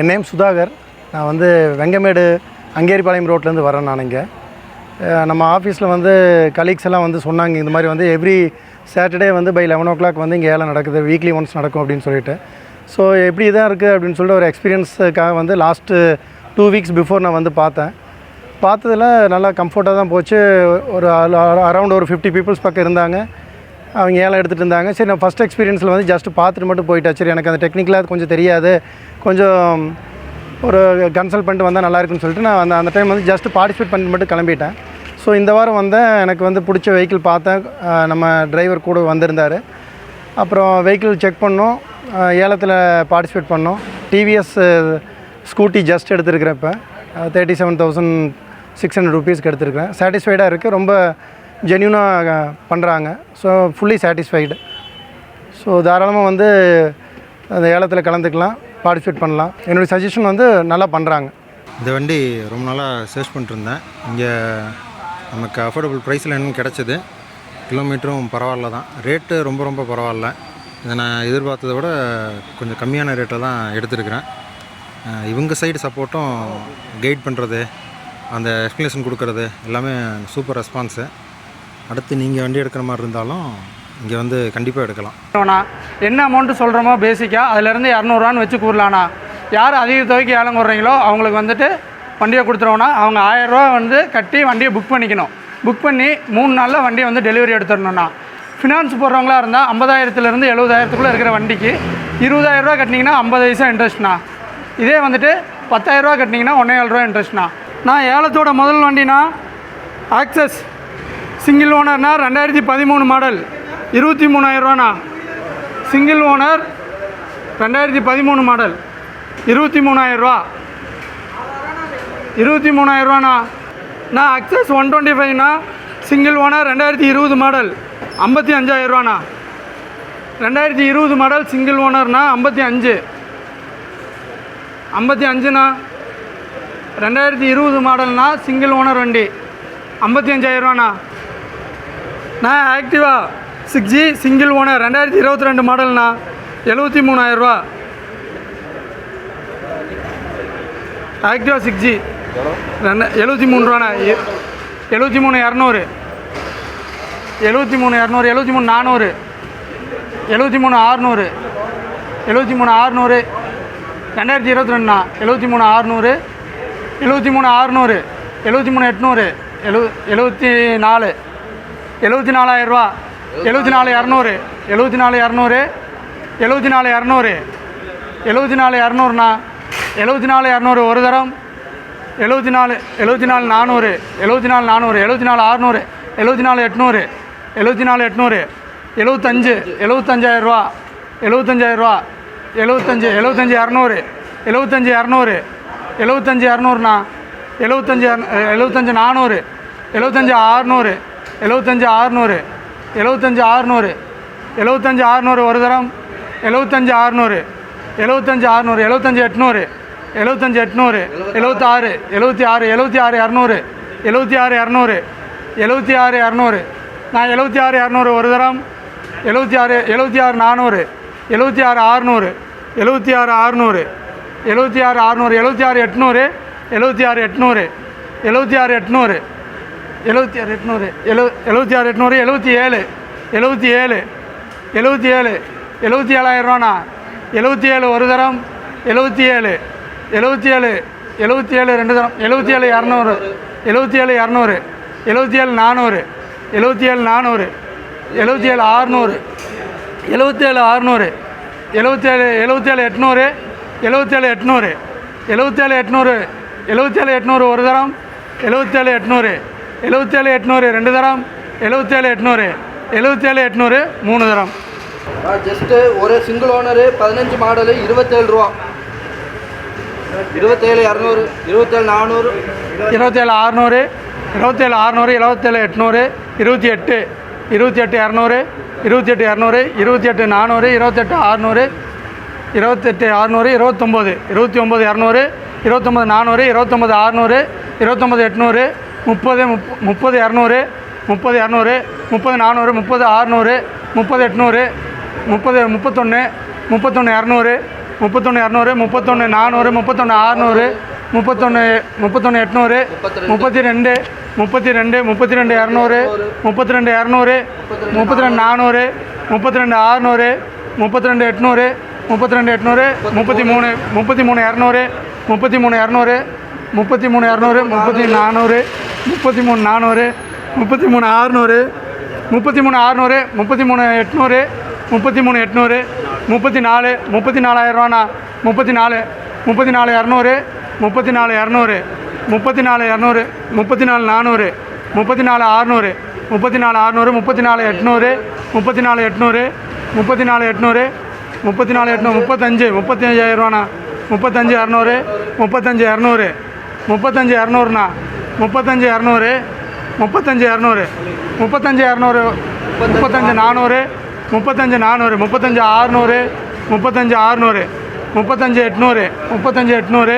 என் name Sudhakar. நான் வந்து வெங்கமேடு அங்கேரிபாளையம் ரோட்லேருந்து வரேன் நான் இங்கே. நம்ம ஆஃபீஸில் வந்து கலீக்ஸ் எல்லாம் வந்து சொன்னாங்க இந்த மாதிரி வந்து எவ்ரி சாட்டர்டே வந்து பை லெவன் ஓ கிளாக் வந்து இங்கே ஏழை நடக்குது வீக்லி ஒன்ஸ் நடக்கும் அப்படின்னு சொல்லிட்டு. ஸோ எப்படி தான் இருக்குது அப்படின்னு சொல்லிட்டு ஒரு எக்ஸ்பீரியன்ஸுக்காக வந்து லாஸ்ட்டு டூ வீக்ஸ் பிஃபோர் நான் வந்து பார்த்தேன். பார்த்ததில் நல்லா கம்ஃபர்ட்டாக தான் போச்சு. ஒரு அரௌண்ட் ஒரு ஃபிஃப்டி பீப்புள்ஸ் பக்கம் இருந்தாங்க. அவங்க ஏலம் எடுத்துகிட்டு இருந்தாங்க. சரி நான் ஃபஸ்ட் எக்ஸ்பீரியன்ஸில் வந்து ஜஸ்ட் பார்த்துட்டு மட்டும் போயிட்டா சரி எனக்கு அந்த டெக்னிக்கலாக கொஞ்சம் தெரியாது. கொஞ்சம் ஒரு கன்சல்ட் பண்ணிட்டு வந்தால் நல்லாயிருக்குன்னு சொல்லிட்டு நான் அந்த அந்த டைம் வந்து ஜஸ்ட் பார்ட்டிசிபேட் பண்ணிட்டு மட்டும் கிளம்பிட்டேன். ஸோ இந்த வாரம் வந்தேன் எனக்கு வந்து பிடிச்ச வெஹிக்கிள் பார்த்தேன். நம்ம டிரைவர் கூட வந்திருந்தார். அப்புறம் வெஹிக்கிள் செக் பண்ணோம். ஏலத்தில் பார்ட்டிசிபேட் பண்ணோம். டிவிஎஸ் ஸ்கூட்டி ஜஸ்ட் எடுத்துருக்கிறேன் இப்போ thirty seven thousand six hundred ருபீஸ்க்கு எடுத்துருக்கிறேன். சாட்டிஸ்ஃபைடாக இருக்குது ரொம்ப ஜென்யூனாக பண்ணுறாங்க ஸோ ஃபுல்லி சாட்டிஸ்ஃபைடு ஸோ தாராளமாக வந்து அந்த ஏலத்தில் கலந்துக்கலாம் பார்ட்டிசிபேட் பண்ணலாம். என்னுடைய சஜஷன் வந்து நல்லா பண்ணுறாங்க இந்த வண்டி ரொம்ப நாளாக சர்ச் பண்ணிட்டுருந்தேன். இங்கே நமக்கு அஃபோர்டபுள் ப்ரைஸில் என்னன்னு கிடச்சிது. கிலோமீட்டரும் பரவாயில்ல தான். ரேட்டு ரொம்ப ரொம்ப பரவாயில்ல. இதை நான் எதிர்பார்த்ததை விட கொஞ்சம் கம்மியான ரேட்டில் தான் எடுத்துருக்கிறேன். இவங்க சைடு சப்போர்ட்டும் கைட் பண்ணுறது அந்த எக்ஸ்ப்ளனேஷன் கொடுக்கறது எல்லாமே சூப்பர் ரெஸ்பான்ஸு அடுத்து நீங்கள் வண்டி எடுக்கிற மாதிரி இருந்தாலும் இங்கே வந்து கண்டிப்பாக எடுக்கலாம். என்ன அமௌண்ட்டு சொல்கிறோமோ பேசிக்காக அதுலேருந்து இரநூறுவான்னு வச்சு கூறலாண்ணா யார் அதிக தொகைக்கு ஏலம் கூடுறீங்களோ அவங்களுக்கு வந்துட்டு வண்டியை கொடுத்துருவோண்ணா அவங்க ஆயரூவா வந்து கட்டி வண்டியை புக் பண்ணிக்கணும். புக் பண்ணி மூணு நாளில் வண்டியை வந்து டெலிவரி எடுத்துடணுண்ணா ஃபினான்ஸ் போடுறவங்களா இருந்தால் ஐம்பதாயிரத்துலேருந்து எழுபதாயிரத்துக்குள்ளே இருக்கிற வண்டிக்கு இருபதாயிரரூவா கட்டினீங்கன்னா ஐம்பது வயசா இன்ட்ரெஸ்ட்ண்ணா இதே வந்துட்டு பத்தாயிரரூவா கட்டினீங்கன்னா ஒன்றே ஏழு ரூபா இன்ட்ரெஸ்ட்ண்ணா நான் ஏலத்தோட முதல் வண்டினா ஆக்சஸ் சிங்கிள் ஓனர்னா ரெண்டாயிரத்தி பதிமூணு மாடல். இருபத்தி மூணாயிரரூவாண்ணா சிங்கிள் ஓனர் ரெண்டாயிரத்தி பதிமூணு மாடல். இருபத்தி மூணாயிரரூவா இருபத்தி மூணாயிரரூவாண்ணா நான் அக்சஸ் ஒன் டுவெண்ட்டி ஃபைவ்னா சிங்கிள் ஓனர் ரெண்டாயிரத்தி இருபது மாடல். ஐம்பத்தி அஞ்சாயிரரூவாண்ணா ரெண்டாயிரத்தி இருபது மாடல் சிங்கிள் ஓனர்னா ஐம்பத்தி அஞ்சு. ஐம்பத்தி அஞ்சுண்ணா. ரெண்டாயிரத்தி இருபது மாடல்னா சிங்கிள் ஓனர் வண்டி. ஐம்பத்தி அஞ்சாயிரரூவாண்ணா நான் Activa. Six G single owner ரெண்டாயிரத்தி இருபத்தி ரெண்டு மாடல்ண்ணா. எழுபத்தி மூணாயிரரூவா ஆக்டிவா சிக்ஸ் ஜி. ரெண்டு எழுபத்தி மூணு ரூபாண்ணா. எ- எழுபத்தி மூணு இரநூறு. எழுபத்தி மூணு இரநூறு எழுபத்தி மூணு நானூறு. எழுபத்தி மூணு ஆறுநூறு. எழுபத்தி மூணு ஆறுநூறு. ரெண்டாயிரத்தி இருபத்தி ரெண்டுண்ணா. எழுபத்தி மூணு ஆறுநூறு. எழுபத்தி மூணு ஆறுநூறு. எழுபத்தி மூணு எட்நூறு. எழு எழுபத்தி நாலு. எழுபத்தி நாலாயிரரூவா எழுபத்தி நாலு இரநூறு எழுபத்தி நாலு இரநூறு எழுபத்தி நாலு இரநூறு எழுபத்தி நாலு இரநூறுண்ணா எழுபத்தி நாலு இரநூறு ஒரு தரம் எழுபத்தி நாலு எழுபத்தி நாலு நானூறு எழுபத்தி நாலு நானூறு எழுபத்தி நாலு அறநூறு எழுபத்தி நாலு எட்நூறு எழுபத்தி நாலு எட்நூறு எழுபத்தஞ்சு எழுபத்தஞ்சாயிரரூவா எழுபத்தஞ்சாயிரரூவா எழுபத்தஞ்சு எழுபத்தஞ்சு இரநூறு எழுபத்தஞ்சு இரநூறு எழுபத்தஞ்சு இரநூறுண்ணா எழுபத்தஞ்சு எழுபத்தஞ்சு நானூறு எழுபத்தஞ்சு அறநூறு எழுபத்தஞ்சு ஆறுநூறு எழுபத்தஞ்சி ஆறுநூறு எழுபத்தஞ்சி ஆறுநூறு ஒரு தரம் எழுபத்தஞ்சி ஆறுநூறு எழுபத்தஞ்சி ஆறுநூறு எழுபத்தஞ்சி எட்நூறு எழுபத்தஞ்சி எட்நூறு எழுபத்தாறு எழுபத்தி ஆறு எழுபத்தி ஆறு இரநூறு எழுபத்தி ஆறு இரநூறு எழுபத்தி ஆறு இரநூறு நான் எழுபத்தி ஆறு இரநூறு ஒரு தரம் எழுபத்தி ஆறு எழுபத்தி ஆறு நானூறு எழுபத்தி ஆறு ஆறுநூறு எழுபத்தி ஆறு ஆறுநூறு எழுபத்தி ஆறு ஆறுநூறு எழுபத்தி ஆறு எட்நூறு எழுபத்தி ஆறு எட்நூறு எழுபத்தி ஆறு எட்நூறு எழுபத்தி ஆறு எட்நூறு எழு எழுபத்தி ஆறு எட்நூறு எழுபத்தி ஏழு எழுபத்தி ஏழு எழுபத்தி ஏழு எழுபத்தி ஏழாயிரரூவாண்ணா எழுபத்தி ஏழு ஒரு தரம் எழுபத்தி ஏழு எழுபத்தி ஏழு எழுபத்தி ஏழு ரெண்டு தரம் எழுபத்தி ஏழு இரநூறு எழுபத்தி ஏழு இரநூறு எழுபத்தி ஏழு நானூறு எழுபத்தி ஏழு நானூறு எழுபத்தி ஏழு ஆறுநூறு எழுபத்தி ஏழு ஆறுநூறு எழுபத்தேழு எழுபத்தேழு எட்நூறு எழுபத்தேழு எட்நூறு எழுபத்தேழு எட்நூறு எழுபத்தேழு எட்நூறு ஒரு தரம் எழுபத்தேழு எட்நூறு எழுபத்தேழு எட்நூறு ரெண்டு தரம். எழுபத்தேழு எட்நூறு எழுபத்தேழு எட்நூறு மூணு தரம். ஜஸ்ட்டு ஒரு சிங்கிள் ஓனரு பதினஞ்சு மாடலு இருபத்தேழு ரூபா. இருபத்தேழு இரநூறு இருபத்தேழு நானூறு. இருபத்தேழு ஆறுநூறு இருபத்தேழு ஆறுநூறு இருபத்தேழு எட்நூறு இருபத்தி எட்டு இருபத்தி எட்டு இரநூறு இருபத்தி எட்டு இரநூறு இருபத்தி எட்டு நானூறு இருபத்தெட்டு ஆறுநூறு இருபத்தெட்டு ஆறுநூறு இருபத்தொம்போது இருபத்தி ஒம்பது இரநூறு இருபத்தொம்பது நானூறு இருபத்தொம்பது ஆறுநூறு இருபத்தொம்பது எட்நூறு முப்பது முப் முப்பது இரநூறு முப்பது இரநூறு முப்பது நானூறு முப்பது ஆறுநூறு முப்பது எட்நூறு முப்பது முப்பத்தொன்று முப்பத்தொன்று இரநூறு முப்பத்தொன்று இரநூறு முப்பத்தொன்று நானூறு முப்பத்தொன்று ஆறுநூறு முப்பத்தொன்று முப்பத்தொன்று எட்நூறு முப்பத்தி ரெண்டு. முப்பத்தி ரெண்டு முப்பத்தி ரெண்டு இரநூறு முப்பத்தி ரெண்டு இரநூறு முப்பத்தி ரெண்டு நானூறு. முப்பத்தி ரெண்டு ஆறுநூறு முப்பத்தி ரெண்டு எட்நூறு முப்பத்தி ரெண்டு எட்நூறு முப்பத்தி மூணு. முப்பத்தி மூணு இரநூறு முப்பத்தி மூணு இரநூறு முப்பத்தி மூணு இரநூறு முப்பத்தி நானூறு முப்பத்தி மூணு நானூறு முப்பத்தி மூணு ஆறுநூறு முப்பத்தி மூணு ஆறுநூறு முப்பத்தி மூணு எட்நூறு முப்பத்தி மூணு எட்நூறு முப்பத்தி நாலு முப்பத்தி நாலாயிரரூவாண்ணா முப்பத்தி நாலு முப்பத்தி நாலு இரநூறு முப்பத்தி நாலு இரநூறு முப்பத்தி நாலு இரநூறு முப்பத்தி நாலு நானூறு முப்பத்தி நாலு ஆறுநூறு முப்பத்தி நாலு ஆறுநூறு முப்பத்தி நாலு எட்நூறு முப்பத்தி நாலு எட்நூறு முப்பத்தி நாலு எட்நூறு முப்பத்தி நாலு எட்நூறு முப்பத்தஞ்சு முப்பத்தி அஞ்சாயிரரூவாண்ணா முப்பத்தஞ்சு இரநூறு முப்பத்தஞ்சு இரநூறு முப்பத்தஞ்சு இரநூறுண்ணா. முப்பத்தஞ்சு இரநூறு முப்பத்தஞ்சு இரநூறு முப்பத்தஞ்சு இரநூறு முப்பத்தஞ்சு நானூறு முப்பத்தஞ்சு நானூறு முப்பத்தஞ்சு ஆறுநூறு முப்பத்தஞ்சு ஆறுநூறு முப்பத்தஞ்சு எட்நூறு முப்பத்தஞ்சு எட்நூறு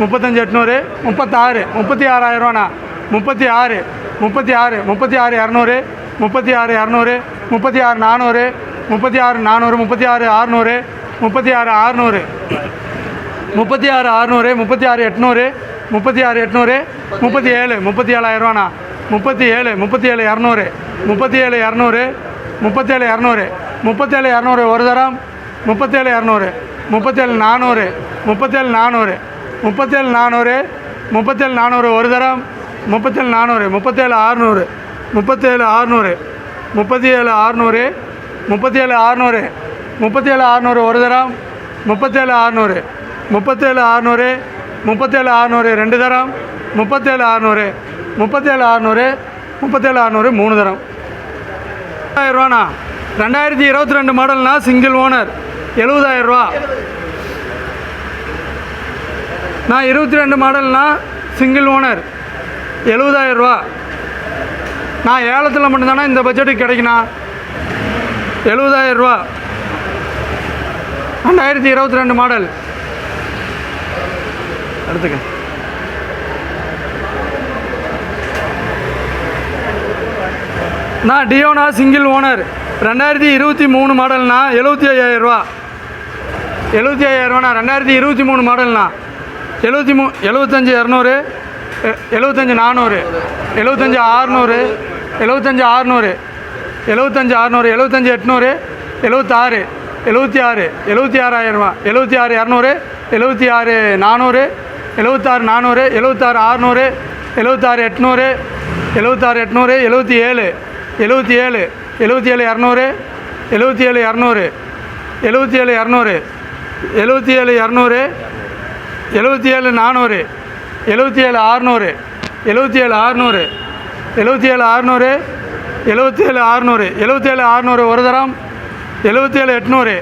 முப்பத்தஞ்சு எட்நூறு முப்பத்தாறு முப்பத்தி ஆறாயிரரூவாண்ணா முப்பத்தி ஆறு முப்பத்தி ஆறு முப்பத்தி ஆறு இரநூறு முப்பத்தி ஆறு இரநூறு முப்பத்தி ஆறு நானூறு முப்பத்தி ஆறு நானூறு முப்பத்தி ஆறு ஆறுநூறு முப்பத்தி ஆறு ஆறுநூறு முப்பத்தி ஆறு அறுநூறு முப்பத்தி ஆறு எட்நூறு முப்பத்தி ஆறு எட்நூறு முப்பத்தி ஏழு முப்பத்தி ஏழாயிரரூவாண்ணா முப்பத்தி ஏழு முப்பத்தி ஏழு இரநூறு முப்பத்தி ஏழு இரநூறு முப்பத்தேழு இரநூறு முப்பத்தேழு இரநூறு ஒரு தரம் முப்பத்தேழு இரநூறு முப்பத்தேழு நானூறு முப்பத்தேழு நானூறு முப்பத்தேழு நானூறு முப்பத்தேழு நானூறு ஒரு தரம் முப்பத்தேழு நானூறு முப்பத்தேழு ஆறுநூறு முப்பத்தேழு ஆறுநூறு முப்பத்தி ஏழு ஆறுநூறு முப்பத்தி ஏழு ஆறுநூறு முப்பத்தி ஏழு ஆறுநூறு ஒரு தரம் முப்பத்தேழு ஆறுநூறு முப்பத்தேழு ஆறுநூறு முப்பத்தேழு ஆறுநூறு ரெண்டு தரம். முப்பத்தேழு ஆறுநூறு முப்பத்தேழு ஆறுநூறு முப்பத்தேழு அறநூறு மூணு தரம். ரூபாண்ணா. ரெண்டாயிரத்தி இருபத்தி ரெண்டு மாடல்னா சிங்கிள் ஓனர் எழுபதாயிரரூவா நான் இருபத்தி ரெண்டு மாடல்னா சிங்கிள் ஓனர் எழுபதாயிரரூவா நான் ஏலத்தில் மட்டும்தானே இந்த பட்ஜெட்டுக்கு கிடைக்குண்ணா. எழுபதாயிரரூவா ரெண்டாயிரத்தி இருபத்தி ரெண்டு மாடல். எடுத்துக்க. நான் டியோனா சிங்கிள் ஓனர். ரெண்டாயிரத்தி இருபத்தி மூணு மாடல்னா எழுபத்தி ஐயாயிரரூவா எழுபத்தி ஐயாயிரரூவாண்ணா ரெண்டாயிரத்தி இருபத்தி மூணு மாடல்ண்ணா எழுபத்தி மூ எழுபத்தஞ்சி இரநூறு எ- எழுபத்தஞ்சி நானூறு எழுபத்தஞ்சி ஆறுநூறு எழுபத்தஞ்சி ஆறுநூறு எழுபத்தஞ்சி ஆறுநூறு எழுபத்தஞ்சி எட்நூறு எழுபத்தாறு எழுபத்தி ஆறு எழுபத்தி ஆறாயிரரூவா எழுபத்தி ஆறு இரநூறு எழுபத்தி ஆறு நானூறு எழுபத்தாறு நானூறு எழுபத்தாறு ஆறுநூறு எழுபத்தாறு எட்நூறு எழுபத்தாறு எட்நூறு எழுபத்தி ஏழு எழுபத்தி ஏழு எழுபத்தி ஏழு இரநூறு எழுபத்தி ஏழு இரநூறு எழுபத்தி ஏழு இரநூறு எழுபத்தி ஏழு இரநூறு எழுபத்தி ஏழு நானூறு எழுபத்தி ஏழு ஆறுநூறு எழுபத்தி ஏழு ஆறுநூறு எழுபத்தி ஏழு ஆறுநூறு எழுபத்தி ஏழு ஆறுநூறு எழுபத்தி ஏழு ஆறுநூறு ஒரு தரம் எழுபத்தி ஏழு எட்நூறு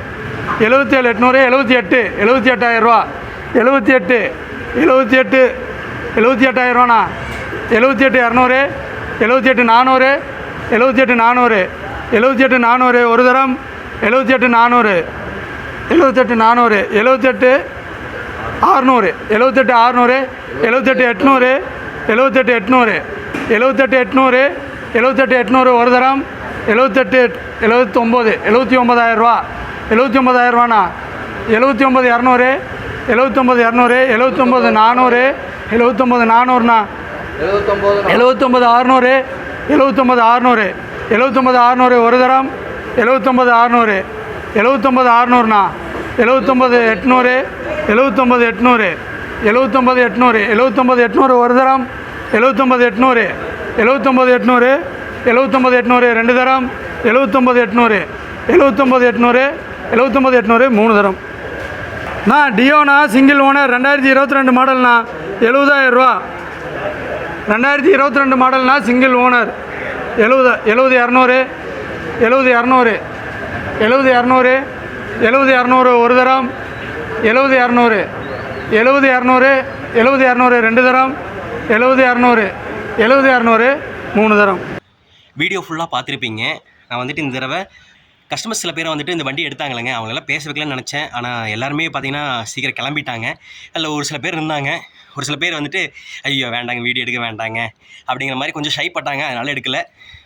எழுபத்தி ஏழு எட்நூறு எழுபத்தி எட்டு எழுபத்தி எட்டாயிரரூவா எழுபத்தி எட்டு எழுபத்தி எட்டு எழுபத்தி எட்டாயிரரூவாண்ணா எழுபத்தி எட்டு இரநூறு எழுபத்தி எட்டு நானூறு எழுபத்தி எட்டு நானூறு எழுபத்தி எட்டு நானூறு ஒரு தரம் எழுபத்தி எட்டு நானூறு எழுபத்தெட்டு நானூறு எழுபத்தெட்டு ஆறுநூறு எழுபத்தெட்டு ஆறுநூறு எழுபத்தெட்டு எட்நூறு எழுபத்தெட்டு எட்நூறு எழுபத்தெட்டு எட்நூறு எழுபத்தெட்டு எட்நூறு ஒரு தரம் எழுபத்தெட்டு எழுபத்தொம்போது எழுபத்தி ஒம்பதாயிரரூவா எழுபத்தி ஒம்பதாயிரரூவாண்ணா எழுபத்தி ஒம்பது இரநூறு எழுபத்தொம்பது இரநூறு எழுபத்தொம்பது நானூறு எழுபத்தொம்பது நானூறுண்ணா எழுபத்தொம்போது எழுபத்தொம்பது அறுநூறு எழுபத்தொம்பது ஆறுநூறு எழுபத்தொம்பது அறுநூறு ஒரு தரம் எழுபத்தொம்பது அறுநூறு. எழுபத்தொம்பது ஆறுநூறுண்ணா எழுபத்தொம்பது எட்நூறு எழுபத்தொம்பது எட்நூறு. எழுபத்தொம்பது எட்நூறு எழுபத்தொம்பது எட்நூறு ஒரு தரம் எழுபத்தொம்பது எட்நூறு. எழுபத்தொம்பது எட்நூறு எழுபத்தொம்பது எட்நூறு ரெண்டு தரம் எழுபத்தொம்பது எட்நூறு. எழுபத்தொம்பது எட்நூறு எழுபத்தொம்பது எட்நூறு மூணு தரம். நான் டியோனா சிங்கிள் ஓனர் ரெண்டாயிரத்தி இருபத்தி ரெண்டு மாடல்ண்ணா எழுபதாயிரரூவா ரெண்டாயிரத்தி இருபத்தி ரெண்டு மாடல்னா சிங்கிள் ஓனர் எழுபது எழுபது இரநூறு எழுபது இரநூறு எழுபது இரநூறு எழுபது இரநூறு ஒரு தரம் எழுபது இரநூறு எழுபது இரநூறு எழுபது இரநூறு ரெண்டு தரம் எழுபது இரநூறு எழுபது இரநூறு மூணு தரம். வீடியோ ஃபுல்லாக பார்த்துருப்பீங்க. நான் வந்துட்டு இந்த தடவை கஸ்டமர்ஸ் சில பேர் வந்துட்டு இந்த வண்டி எடுத்தாங்களேங்க. அவங்களெல்லாம் பேச வைக்கலன்னு நினச்சேன். ஆனால் எல்லாருமே பார்த்தீங்கன்னா சீக்கிரம் கிளம்பிட்டாங்க. அதில் ஒரு சில பேர் இருந்தாங்க. ஒரு சில பேர் வந்துட்டு ஐயோ வேண்டாங்க வீடியோ எடுக்க வேண்டாங்க. அப்படிங்கிற மாதிரி கொஞ்சம் ஷை பட்டாங்க அதனால் எடுக்கல.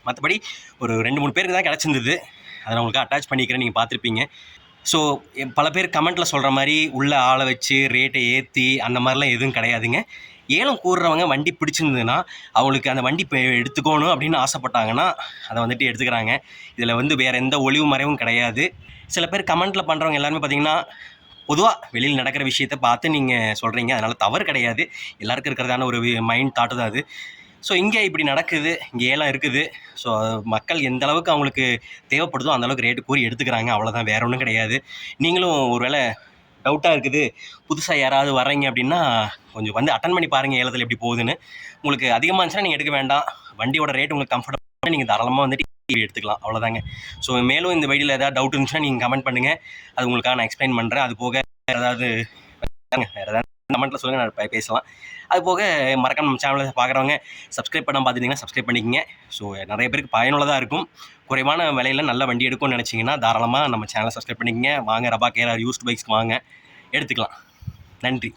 மற்றபடி ஒரு ரெண்டு மூணு பேருக்கு தான் கிடச்சிருந்தது. அதை நான் உங்களுக்கு அட்டாச் பண்ணிக்கிறேன். நீங்கள் பார்த்துருப்பீங்க ஸோ பல பேர் கமெண்ட்டில் சொல்கிற மாதிரி உள்ள ஆளை வச்சு ரேட்டை ஏற்றி அந்த மாதிரிலாம் எதுவும் கிடையாதுங்க. ஏலம் கூறுறவங்க வண்டி பிடிச்சிருந்ததுன்னா அவங்களுக்கு அந்த வண்டி இப்போ எடுத்துக்கணும் அப்படின்னு ஆசைப்பட்டாங்கன்னா அதை வந்துட்டு எடுத்துக்கிறாங்க. இதில் வந்து வேறு எந்த ஒளிவு மறைவும் கிடையாது. சில பேர் கமெண்ட்டில் பண்ணுறவங்க எல்லாருமே பார்த்தீங்கன்னா பொதுவாக வெளியில் நடக்கிற விஷயத்த பார்த்து நீங்கள் சொல்கிறீங்க அதனால் தவறு கிடையாது. எல்லாருக்கும் இருக்கிறதான ஒரு மைண்ட் தாட்டு தான் அது. ஸோ இங்கே இப்படி நடக்குது. இங்கே ஏலம் இருக்குது. ஸோ மக்கள் எந்த அளவுக்கு அவங்களுக்கு தேவைப்படுதோ அந்த அளவுக்கு ரேட்டு கூறி எடுத்துக்கிறாங்க. அவ்வளோதான் வேற ஒன்றும் கிடையாது. நீங்களும் ஒருவேளை டவுட்டாக இருக்குது. புதுசாக யாராவது வர்றீங்க அப்படின்னா கொஞ்சம் வந்து அட்டன் பண்ணி பாருங்கள் ஏலத்தில் எப்படி போகுதுன்னு. உங்களுக்கு அதிகமாக இருந்துச்சுன்னா நீங்கள் எடுக்க வேண்டாம். வண்டியோட ரேட் உங்களுக்கு கம்ஃபர்டபுளாக நீங்கள் தாராளமாக வந்துட்டு எடுத்துக்கலாம். அவ்வளோதாங்க ஸோ மேலும் இந்த வழியில் ஏதாவது டவுட் இருந்துச்சுன்னா நீங்கள் கமெண்ட் பண்ணுங்கள் அது உங்களுக்காக நான் எக்ஸ்பிளைன் பண்ணுறேன் அது போக வேறு ஏதாவது வேறு ஏதாவது கமெண்ட்டில் சொல்லுங்கள் நான் பேசலாம். அது போக மறக்காம நம்ம சேனலில் பார்க்குறவங்க சப்ஸ்கிரைப் பண்ண பார்த்துட்டிங்கன்னா சப்ஸ்கிரைப் பண்ணிக்கங்க. ஸோ நிறைய பேருக்கு பயனுள்ளதாக இருக்கும். குறைவான விலையில் நல்ல வண்டி எடுக்கும்னு நினச்சிங்கன்னா தாராளமாக நம்ம சேனலை சப்ஸ்கிரைப் பண்ணிக்கங்க. வாங்க ரபா கேரா யூஸ்ட் பைக்ஸ்க்கு வாங்க. எடுத்துக்கலாம். நன்றி.